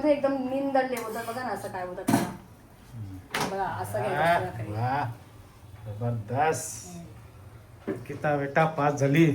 चक्कीमध्ये एकदम निंदडले होतात बघा ना असं काय होतं त्याला. बघा असं घ्यायचं जबरदस्त. किता बेटा पास झाली.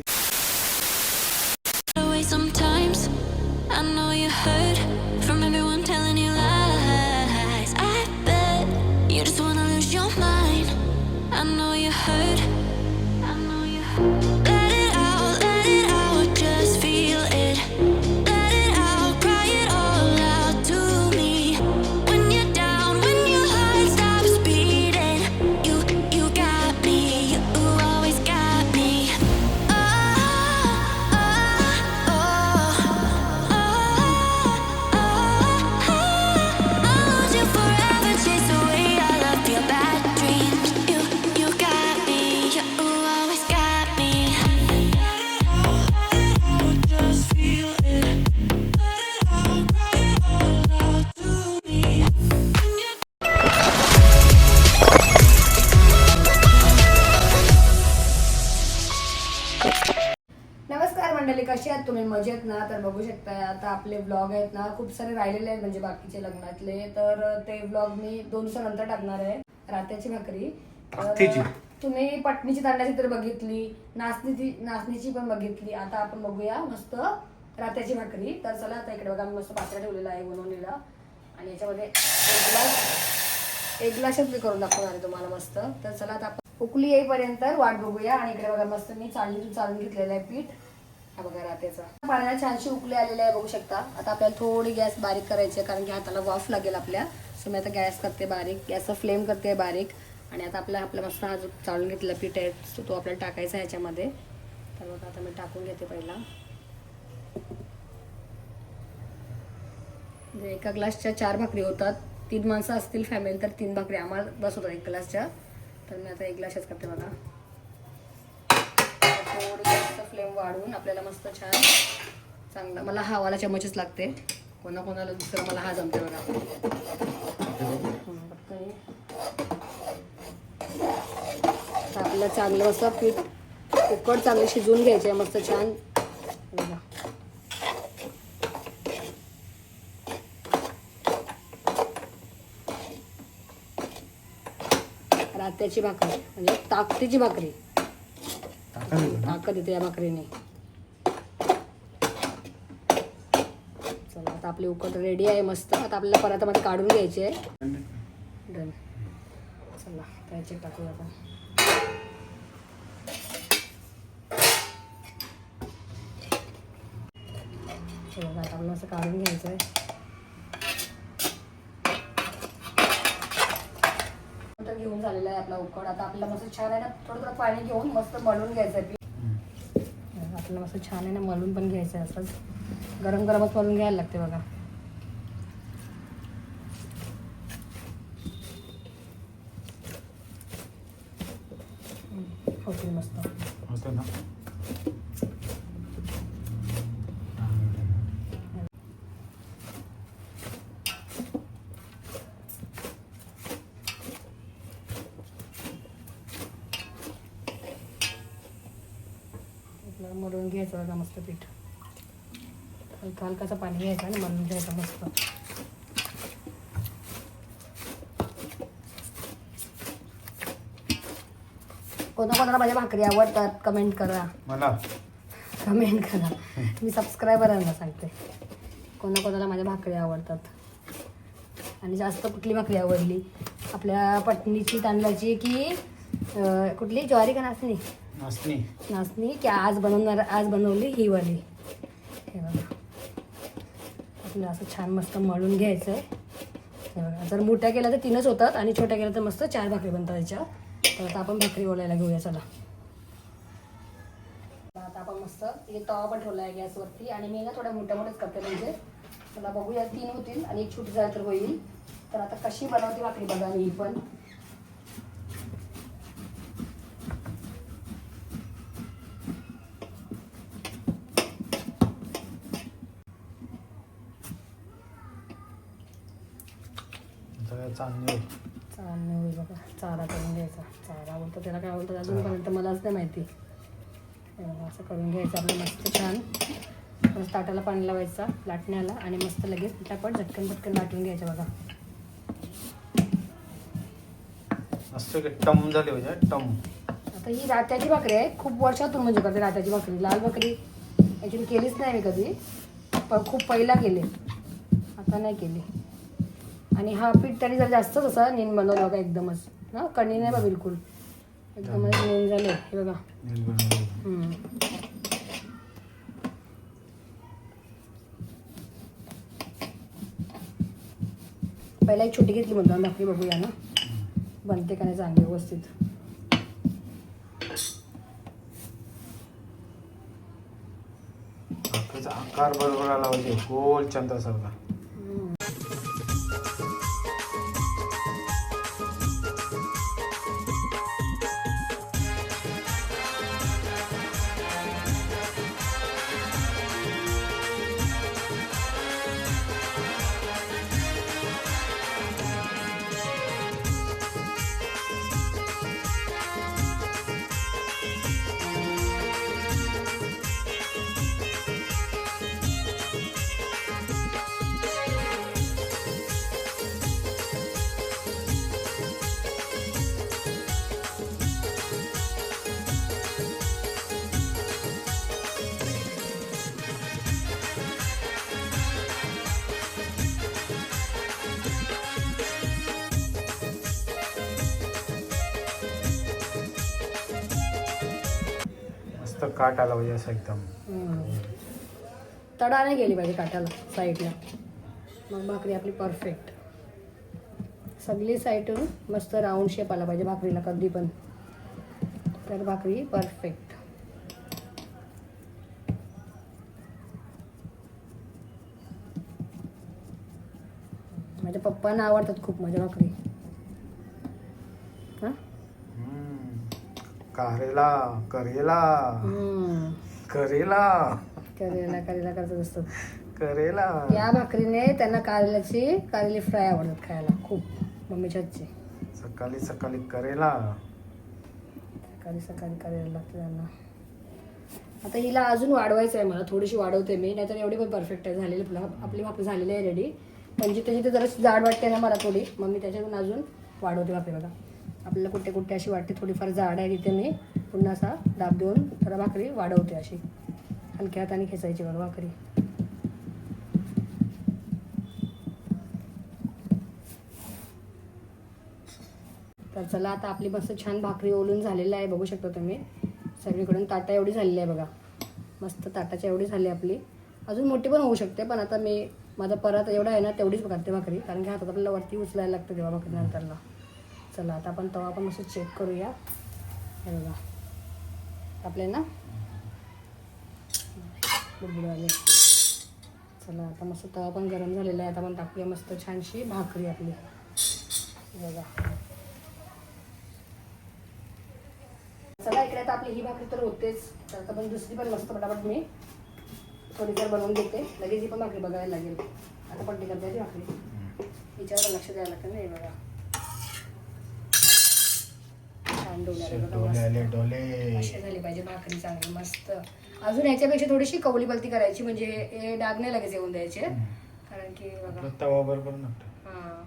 मजेत ना तर बघू शकताय आता आपले ब्लॉग आहेत ना खूप सारे राहिलेले आहेत म्हणजे बाकीचे लग्नातले. तर ते ब्लॉग मी दोन दिवसानंतर टाकणार आहे रात्याची भाकरी. तर? तुम्ही पटणीची तांड्याची तर बघितली नाचणीची नाचणीची पण बघितली. आता आपण बघूया मस्त रात्याची भाकरी. तर चला आता इकडे बघा मी मस्त पात्रा ठेवलेला आहे बनवलेला आणि याच्यामध्ये एक ग्लास एक ग्लासच मी करून दाखवणार आहे तुम्हाला मस्त. तर चला आता आपण उकली येईपर्यंत वाट बघूया. आणि इकडे बघा मस्त मी चाळणीतून चालून घेतलेलं आहे पीठ. हा बघा रात्याचा पाण्याला छानशी उकली आलेली आहे बघू शकता. आता आपल्याला थोडी गॅस बारीक करायची आहे कारण की हाताला वाफ लागेल आपल्या. सो मी आता गॅस करते बारीक. गॅसचा फ्लेम करते बारीक. आणि आता आपला आपला मस्त हा जो चाळून घेतलेला पीठ आहे सो तो आपल्याला टाकायचा आहे ह्याच्यामध्ये. तर बघा आता मी टाकून घेते पहिला. म्हणजे एका ग्लासच्या चार भाकरी होतात. तीन माणसं असतील फॅमिली तर तीन भाकरी. आम्हाला बस होतात एक ग्लासच्या. तर मी आता एक ग्लासच करते बघा. फ्लेम वाढवून आपल्याला मस्त छान चांगला मला हा वाला चमचच लागते. कोणाकोणाला दुसरं मला हा जमते बघा. आपलं चांगलं असं पीठ उकड चांगली शिजवून घ्यायचे मस्त छान. रात्याची भाकरी म्हणजे ताकतीची भाकरी. ताकद येते या भाकरीने. चला आता आपली उकड रेडी आहे मस्त. आता आपल्याला परातामध्ये काढून घ्यायची आहे. डन चला त्याचे टाकूया आपण. चला आता आपल्याला असं काढून घ्यायचं आहे. घेऊन झालेला आहे आपला उकड आता आपल्याला मस्त छान आहे ना थोडं थोडं पाणी घेऊन मस्त मळून घ्यायचं आहे आपल्याला मस्त छान आहे ना मलून पण घ्यायचं आहे असंच गरम गरमच मलून घ्यायला लागते बघा. आपल्याला मळून घ्यायचं बघा मस्त पीठ. हलका हलकाचं पाणी घ्यायचं आणि मळून घ्यायचं मस्त. कोणा कोणाला माझ्या भाकरी आवडतात कमेंट करा. मला? कमेंट करा. मी सबस्क्रायबरांना सांगते. कोणा कोणाला माझ्या भाकरी आवडतात. आणि जास्त कुठली भाकरी आवडली? आपल्या पटणीची तांदळाची की अं, कुठली? ज्वारी का नाचणी? नाचणी. नाचणी की आज बनवणार आज बनवली ही वाली. हे बघा. आपलं असं छान मस्त मळून घ्यायचं आहे हे बघा. जर मोठ्या केल्या तर तीनच होतात आणि छोट्या केल्या तर मस्त चार भाकरी बनतात याच्या तर आता आपण भाकरी ओलायला घेऊया चला. आता आपण मस्त एक तवा पण ठेवला आहे गॅसवरती आणि मी ना थोड्या मोठ्या मोठ्याच करते म्हणजे. मला बघूया तीन होतील आणि एक छोटी झाली तर होईल. तर आता कशी बनवते भाकरी बघा मी पण. चालणे होईल बघा. चारा करून घ्यायचा. चारा बोलतो त्याला काय बोलतात? अजूनपर्यंत मलाच नाही माहिती. असं करून घ्यायचं. आपलं मस्त छान. परत ताटाला पाणी लावायचा लाटण्याला आणि मस्त लगेच पटापट झटकन पटकन लाटून घ्यायचं बघा. मस्त टम झाली म्हणजे टम. आता ही रात्याची भाकरी आहे. खूप वर्षातून म्हणजे करते रात्याची भाकरी. लाल भाकरी ॲक्च्युली केलीच नाही मी कधी. पण खूप पहिला केले. आता नाही केली. आणि हा पीठ तरी जर जास्तच असा नीन बनवला बघा एकदमच. ना कणी नाही बा बिलकुल. एकदमच नीन झाले. हे बघा. हम्म. पहिला एक छोटी घेतली म्हणतो भाकरी बघूया ना. बनते का नाही चांगली व्यवस्थित. भाकरीचा आकार बरोबर आला पाहिजे. गोल चंद्रासारखा मस्त काट आला पाहिजे असं एकदम. तडा नाही गेली पाहिजे काठाला साईडला. मग भाकरी आपली परफेक्ट सगळी साईडून मस्त राऊंड शेप आला पाहिजे भाकरीला कधी पण. तर भाकरी परफेक्ट माझ्या पप्पांना आवडतात खूप माझ्या भाकरी हां हम्म. कारेला करेला. करेला. करेला करेला करत असतात करेला. या भाकरीने त्यांना कारल्याची कारली फ्राय आवडतात खायला खूप. मम्मीच्या सकाळी सकाळी करेला. सकाळी सकाळी करायला लागतं त्यांना. आता हिला अजून वाढवायचं आहे मला थोडीशी वाढवते मी नाहीतर एवढी पण परफेक्ट आहे झालेली आपला आपली भाकरी झालेली आहे रेडी पण जिथे जिथे जरा जाड वाटते ना मला थोडी मग मी त्याच्यातून अजून वाढवते भाकरी बघा. आपल्याला कुठे कुठे अशी वाटते थोडीफार जाड आहे तिथे मी पुन्हा असा दाब देऊन थोडा भाकरी वाढवते अशी. हलक्या हाताने खेचायची बरं भाकरी. तर चला आता आपली मस्त छान भाकरी ओलून झालेली आहे बघू शकता तुम्ही. सगळीकडून ताटा एवढी झालेली आहे बघा. मस्त ताटाच्या एवढी झाली आपली. अजून मोठी पण होऊ शकते पण आता मी माझा परत एवढा आहे ना तेवढीच करते भाकरी. कारण की हातात आपल्याला वरती उचलायला लागतं तेव्हा भाकरी नंतरला. चला आता आपण तवा पण मस्त चेक करूया. हे बघा. आपले ना? बुडबुडवाले चला आता मस्त तवा पण गरम झालेला आहे. आता आपण टाकूया मस्त छानशी भाकरी आपली. बघा. चला इकडे आता आपली ही भाकरी तर होतेच. तर आता पण दुसरी पण मस्त पटापट मी थोडी तर बनवून देते. लगेच ही पण भाकरी बघायला लागेल. आता करते ती भाकरी. हिच्यावर लक्ष द्यायला लागतं नाही बघा. छान डोले आले डोले झाली पाहिजे भाकरी चांगली मस्त. अजून याच्यापेक्षा थोडीशी कवली बलती करायची म्हणजे हे डाग नाही लगेच येऊन द्यायचे. कारण की बघा. तवा बरोबर हा.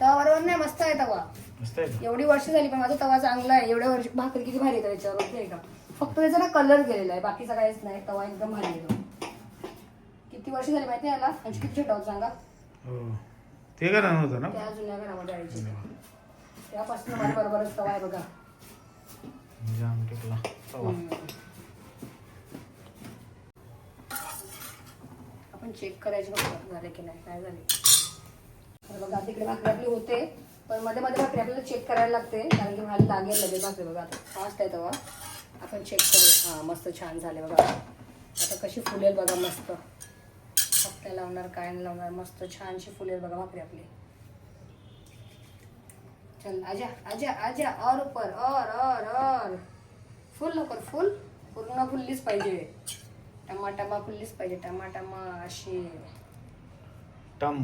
तवा बरोबर नाही मस्त आहे तवा. एवढी वर्ष झाली पण माझा तवा चांगला आहे. एवढ्या वर्ष भाकरी किती भारी येतं त्याच्यावर आहे का? फक्त त्याचा ना कलर गेलेला आहे बाकीचा काहीच नाही. तवा एकदम भारी येतो किती वर्ष झाली माहिती आहे याला? आणि किती छोटा होता सांगा? हो. ते नव्हतं ना? त्या जुन्या घरामध्ये माझ्या बरोबरच तवा आहे बघा. तवा आपण चेक करायचे बघा झाले की नाही काय झाले तर बघा तिकडे भाकरी आपली होते पण मध्ये मध्ये भाकरी आपल्याला चेक करायला लागते कारण की मला लागेल लगेच भाकरी बघा. आता फास्ट आहे तेव्हा. आपण चेक करूया. हां मस्त छान झाले बघा. आता कशी फुलेल बघा मस्त. हप्त्या लावणार काय नाही लावणार मस्त छानशी फुलेल बघा भाकरी आपली. चल आजा आजा आजा और ऊपर और और और. फुल लवकर फुल. पूर्ण फुललीच पाहिजे. टमाटमा फुललीच पाहिजे टमाटमा अशी. टम.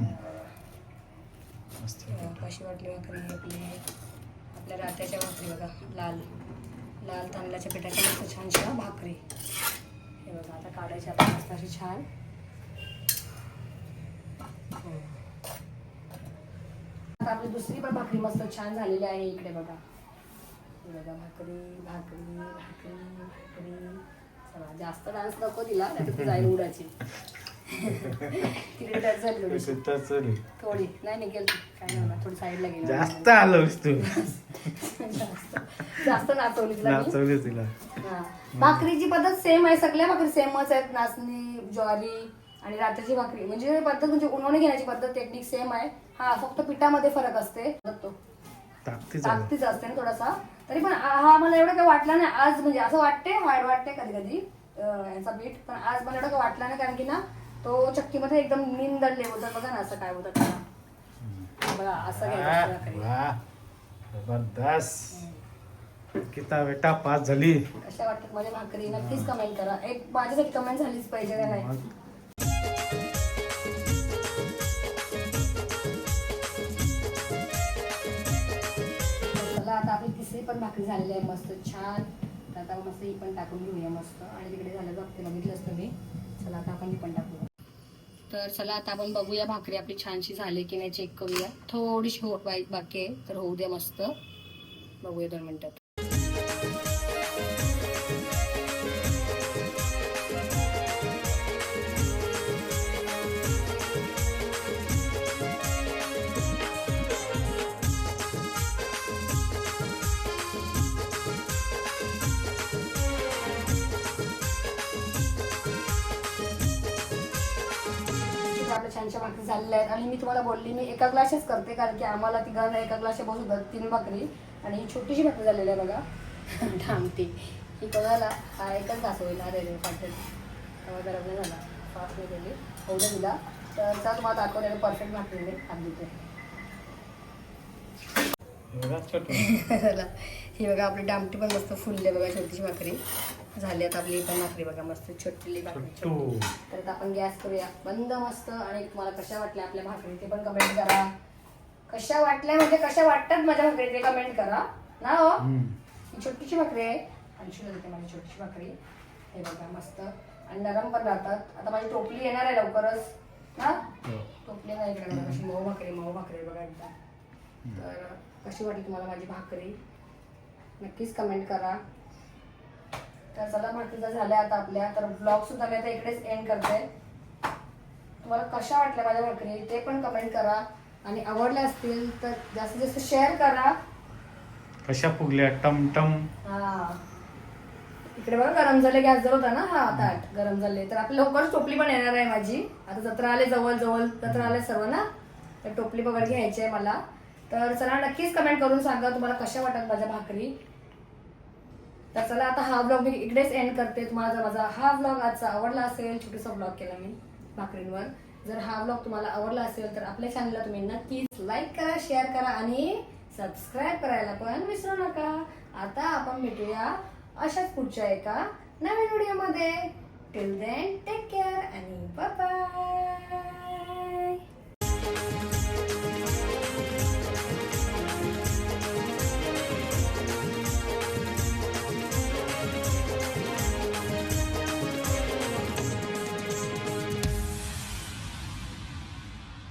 मस्त कशी वाटली भाकरी आपली. आपल्या रात्याच्या भाकरी बघा लाल लाल तांदळाच्या पिठाच्या मस्त छानशा भाकरी. हे बघा आता काढायची आपण मस्त अशी छान हम्म. आता आपली दुसरी पण भाकरी मस्त छान झालेली आहे इकडे बघा बघा भाकरी भाकरी भाकरी भाकरी चला जास्त डान्स नको दिला नाही तर जाईल उडाची तिकडे टच झाली. थोडी नाही. काय नाही. थोडी साईडला गेली जास्त आलोस तू जास्त नाचवली तुला मी. नाचवली तिला हा. भाकरीची पद्धत सेम आहे सगळ्या भाकरी सेमच आहेत नाचणी ज्वारी आणि रात्रीची भाकरी. म्हणजे पद्धत म्हणजे उन्हाने घेण्याची पद्धत टेक्निक सेम आहे. हा फक्त पिठामध्ये फरक असते. तो ताकदीच आलं. ताकदीच असते ना थोडासा. तरी पण हा मला एवढं काही वाटला नाही. आज म्हणजे असं वाटते हार्ड वाटते कधी कधी यांचा पीठ. पण आज मला एवढं काही वाटला नाही कारण की ना तो चक्कीमध्ये एकदम नीन दडले होतं. बघा ना असं काय होतं बघा असं. जबरदस्त. किता बेटा पास झाली. कशा वाटतात माझ्या भाकरी? नक्कीच कमेंट करा. एक माझ्यासाठी कमेंट झालीच पाहिजे का नाही? आता पण भाकरी झालेली आहे मस्त छान. तर आता मस्त ही पण टाकून घेऊया मस्त. आणि तिकडे झालं बघते बघितलंच तुम्ही. चला आता आपण ही पण टाकूया. तर चला आता आपण बघूया भाकरी आपली छानशी झाली की नाही चेक करूया. थोडीशी हो बाई- बाकी आहे तर होऊ द्या मस्त. बघूया दोन मिनटात तर आपल्या छानशा भाकरी झालेल्या आहेत. आणि मी तुम्हाला बोलली मी एका ग्लासच करते कारण की आम्हाला ती गण एका ग्लासच्या बसू होतात तीन भाकरी आणि ही छोटीशी भाकरी झालेली आहे बघा. ठामती ही कोणाला हा एकच घास होईल अरे रे तेव्हा जरा नाही झाला. फास्ट नाही केली एवढं दिला. तर चला तुम्हाला दाखवलेलं परफेक्ट भाकरी हात देते. चला ही बघा आपली डामटी पण मस्त फुलली बघा छोटीशी भाकरी. झाली आता आपली ही पण भाकरी बघा मस्त छोटी भाकरी छोटू. तर आता आपण गॅस करूया. बंद मस्त आणि तुम्हाला कशा वाटल्या आपल्या भाकरी ते पण कमेंट करा. कशा वाटल्या म्हणजे कशा वाटतात माझ्या भाकरी ते कमेंट करा. ना हो. ही छोटीशी भाकरी आहे. अंशुला देते माझी छोटीशी भाकरी. हे बघा मस्त. आणि नरम पण राहतात. आता माझी टोपली येणार आहे लवकरच. ना? हो. टोपली नाही इकडे बघा कशी मऊ भाकरी मऊ भाकरी बघा एकदा. तर कशी वाटली तुम्हाला माझी भाकरी? नक्कीच कमेंट करा. तर चला तर झाल्या आता आपल्या. तर ब्लॉग सुद्धा मी आता इकडेच एंड करते. तुम्हाला कशा वाटल्या माझ्या भाकरी ते पण कमेंट करा. आणि आवडल्या असतील तर जास्तीत जास्त शेअर करा. कशा फुगल्या? टम टम हा. इकडे बघा गरम झाले गॅस जर होता ना हा ताट गरम झाले. तर आपली लवकर टोपली पण येणार आहे माझी. आता जत्रा आले जवळ जवळ जत्रा आले सर्व ना. तर टोपली वगैरे घ्यायची आहे मला. तर चला नक्कीच कमेंट करून सांगा तुम्हाला कशा वाटत माझ्या भाकरी. तर चला आता हा ब्लॉग मी इकडेच एंड करते. तुम्हाला जर माझा हा ब्लॉग आजचा आवडला असेल छोटासा ब्लॉग केला मी भाकरींवर. जर हा ब्लॉग तुम्हाला आवडला असेल तर आपल्या चॅनलला तुम्ही नक्कीच लाईक करा शेअर करा आणि सबस्क्राईब करायला पण विसरू नका. आता आपण भेटूया अशाच पुढच्या एका नवीन व्हिडिओमध्ये टिल देन टेक केअर आणि बाय